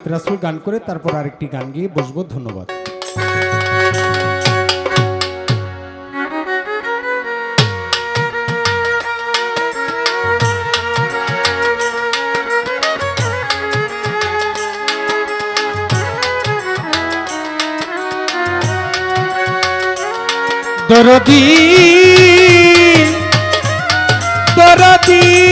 রাসুল গান করে তারপর আরেকটি গান গিয়ে বসবো ধন্যবাদ। দরদি দরদি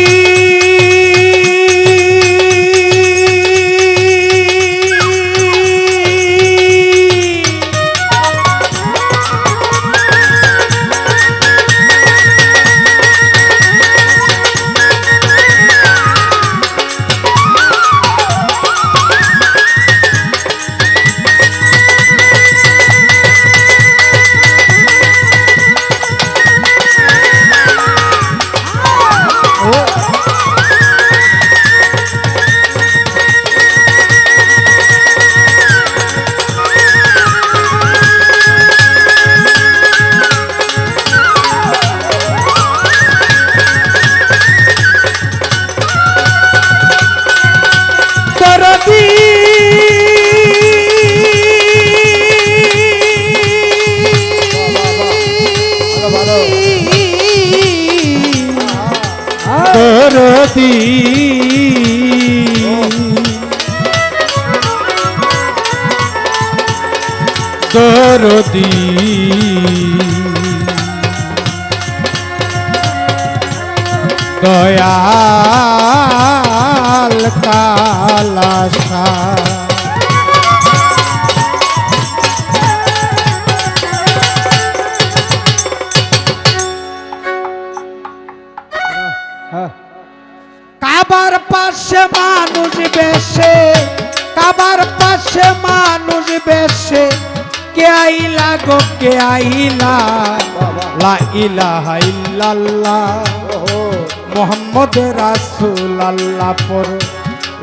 দরদি দরদি। দয়াল কালাসা কাবার পাশে মানুষ বেশে। কে আইলা গো, কে আইলা? লা ইলাহা ইল্লাল্লাহ। মোহাম্মদ রাসূল আল্লাহ পর।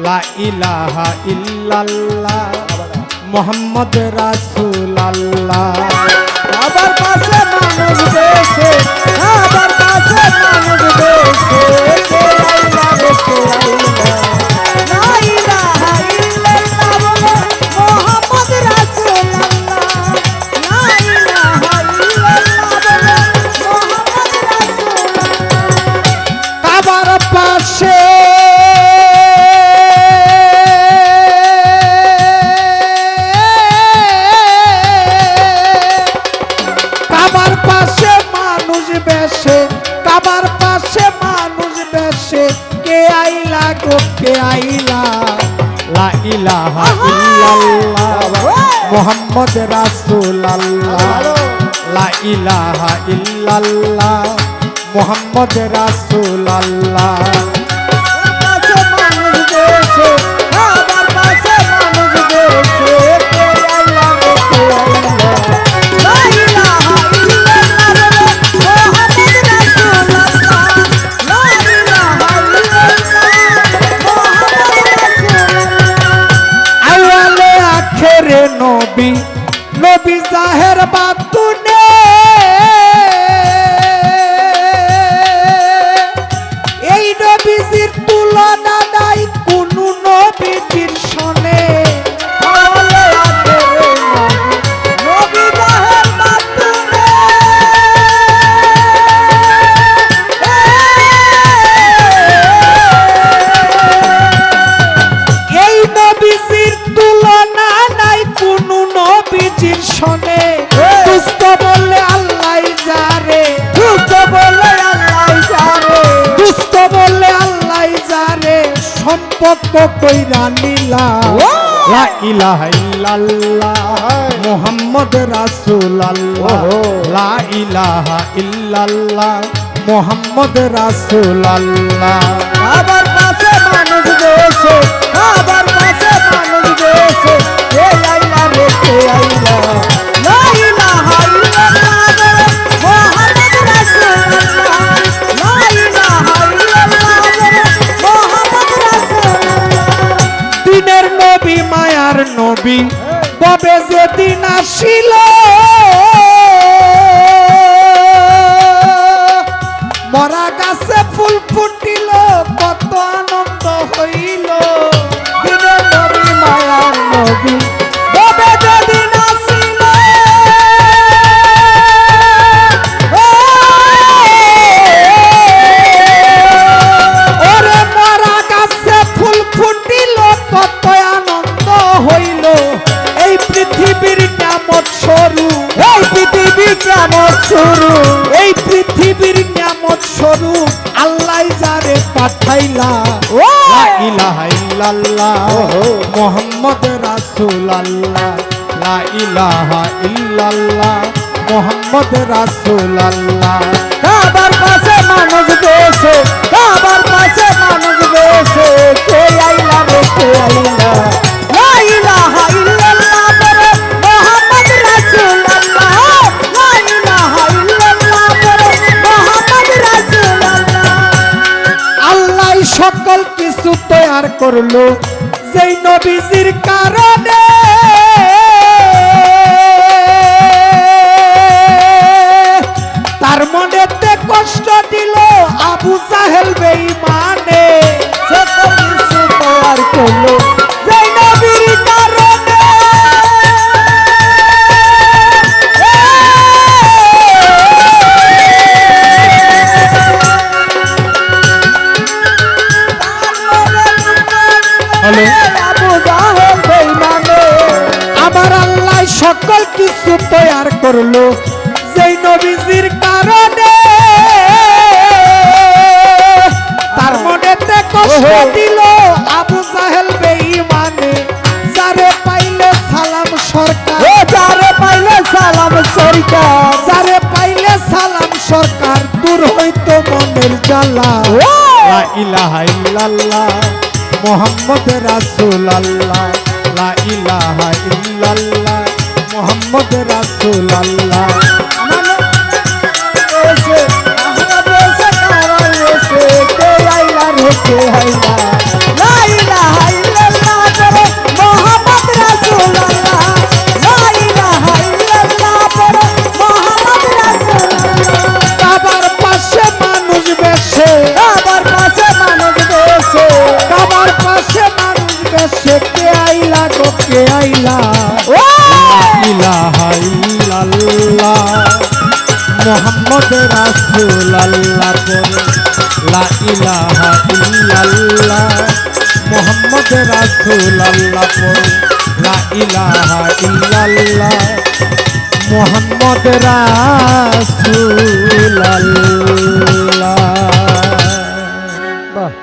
লা ইলাহা ইল্লাল্লাহ। মোহাম্মদ রাসূল আল্লাহ আবার পাশে মানুষ বেশে। ইলাহা ইল্লাল্লাহ মুহাম্মদ রাসূলুল্লাহ লা ইলাহা ইল্লাল্লাহ মুহাম্মদ রাসূলুল্লাহ। নবী নবী জাহের বাতুনে। এই নবীজির তুলনা নাই কোন নবীজির সনে। এই নবীজির বললে আল্লাহ যারে দুষ্ট আল্লাহ বললে আল্লাহ যারে সম্পর্ক কইরা নিলা। লা ইলাহা ইল্লাল্লাহ। মুহাম্মদ রাসূলুল্লাহ। লা ইলাহা ইল্লাল্লাহ। মুহাম্মদ রাসূলুল্লাহ। আবার পাশে মানুষ আবার নবী, মায়ার নবী। কবে যেদিন আসিল মরা গাছে ফুল ফুটিল, কত আনন্দ হইল। নবী, মায়ার নবী। পৃথিবীর নামত সরু এই পৃথিবী কেমন শুরু এই পৃথিবীর নামত সরু আল্লাহ যারে পাঠাইলা। ও! ইলাহা ইল্লাল্লাহ। মুহাম্মদ রাসূলুল্লাহ। লা ইলাহা ইল্লাল্লাহ মুহাম্মদ রাসূলুল্লাহ। কাবার পাশে মানুষ বেশে কাবার পাশে মানুষ বেশে কে আইলা রে কে আইলা? করল সেই নবীজির কারণে। তার মনেতে কষ্ট দিল আবু সাহেল বেঈমানে। সকল কিছু তৈয়ার করল যেই নবীজির কারণে। তার মনেতে কষ্ট দিল আবু সাহেল বেঈমানে যারে পাইলে সালাম সরকার। যারে পাইলে সালাম সরকার। যারে পাইলে সালাম সরকার দূর হইতো মনের জ্বালা। ইলাহা ইল্লাল্লাহ মুহাম্মদ রাসূলুল্লাহ। আইলা গো কে আইলা। ইলাহা ইল্লাল্লাহ মুহাম্মদ রাসূলুল্লাহ বলে লা ইলাহা ইল্লাল্লাহ মুহাম্মদ রাসূলুল্লাহ বলে লা ইলাহা ইল্লাল্লাহ মুহাম্মদ বাহ।